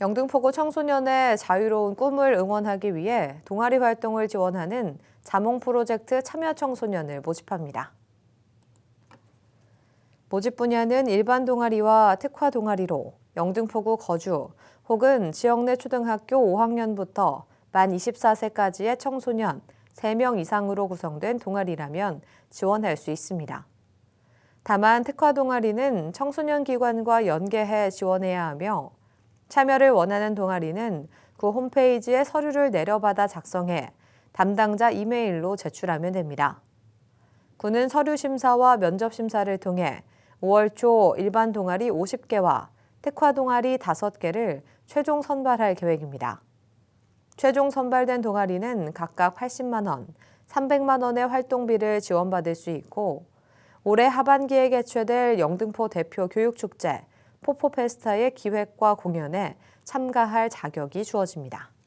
영등포구 청소년의 자유로운 꿈을 응원하기 위해 동아리 활동을 지원하는 자몽 프로젝트 참여 청소년을 모집합니다. 모집 분야는 일반 동아리와 특화 동아리로 영등포구 거주 혹은 지역 내 초등학교 5학년부터 만 24세까지의 청소년 3명 이상으로 구성된 동아리라면 지원할 수 있습니다. 다만 특화 동아리는 청소년 기관과 연계해 지원해야 하며 참여를 원하는 동아리는 구 홈페이지에 서류를 내려받아 작성해 담당자 이메일로 제출하면 됩니다. 구는 서류 심사와 면접 심사를 통해 5월 초 일반 동아리 50개와 특화 동아리 5개를 최종 선발할 계획입니다. 최종 선발된 동아리는 각각 80만 원, 300만 원의 활동비를 지원받을 수 있고 올해 하반기에 개최될 영등포 대표 교육축제 포포페스타의 기획과 공연에 참가할 자격이 주어집니다.